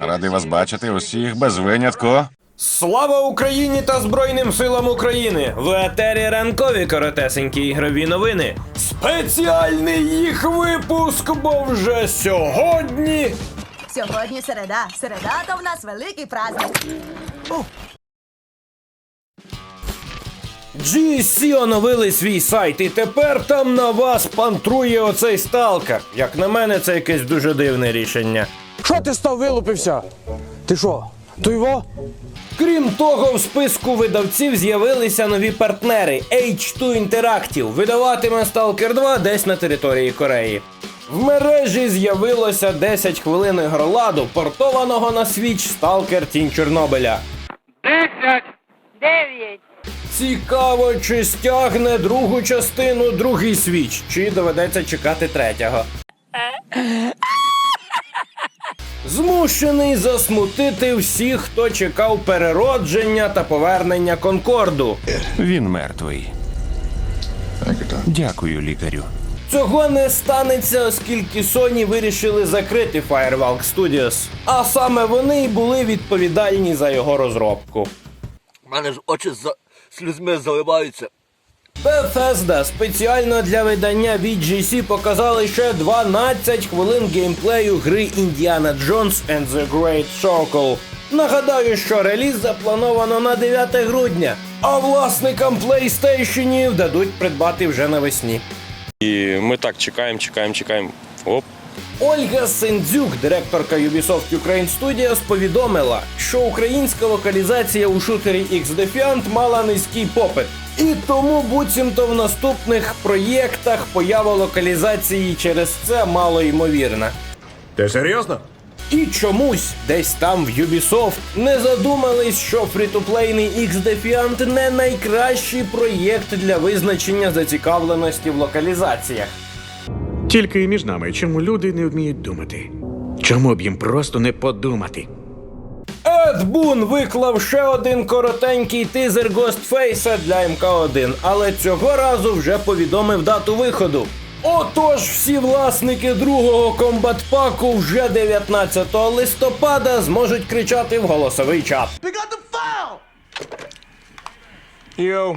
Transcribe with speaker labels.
Speaker 1: Радий вас бачити усіх без винятку.
Speaker 2: Слава Україні та Збройним силам України! В етері ранкові коротесенькі ігрові новини. Спеціальний їх випуск, бо вже сьогодні.
Speaker 3: Сьогодні середа. Середа то в нас великий праздник.
Speaker 2: GSC оновили свій сайт, і тепер там на вас пантрує оцей сталкер. Як на мене, це якесь дуже дивне рішення.
Speaker 4: Що ти став вилупився? Ти що? То його?
Speaker 2: Крім того, в списку видавців з'явилися нові партнери H2 Interactive. Видаватиме Stalker 2 десь на території Кореї. В мережі з'явилося 10 хвилин ігроладу, портованого на свіч Stalker Тінь Чорнобиля.
Speaker 5: Дев'ять.
Speaker 2: Цікаво, чи стягне другу частину другий свіч, чи доведеться чекати третього. Змушений засмутити всіх, хто чекав переродження та повернення Конкорду.
Speaker 6: Він мертвий. Дякую, лікарю.
Speaker 2: Цього не станеться, оскільки Sony вирішили закрити Firewalk Studios. А саме вони й були відповідальні за його розробку.
Speaker 7: У мене ж очі за слізьми заливаються.
Speaker 2: Bethesda спеціально для видання VGC показали ще 12 хвилин геймплею гри Indiana Jones and the Great Circle. Нагадаю, що реліз заплановано на 9 грудня, а власникам PlayStation дадуть придбати вже навесні.
Speaker 8: І ми так чекаємо, чекаємо, чекаємо. Оп.
Speaker 2: Ольга Сендзюк, директорка Ubisoft Ukraine Studios, повідомила, що українська локалізація у шутері X-Defiant мала низький попит. І тому буцімто в наступних проєктах поява локалізації через це мало ймовірна.
Speaker 9: Ти серйозно?
Speaker 2: І чомусь десь там в Ubisoft не задумались, що фрітоплейний X-Defiant не найкращий проєкт для визначення зацікавленості в локалізаціях.
Speaker 9: Тільки і між нами, чому люди не вміють думати? Чому б їм просто не подумати?
Speaker 2: Ед Бун виклав ще один коротенький тизер Ghostface для МК1, але цього разу вже повідомив дату виходу. Отож, всі власники другого комбат-паку вже 19 листопада зможуть кричати в голосовий чат.
Speaker 8: Йоу.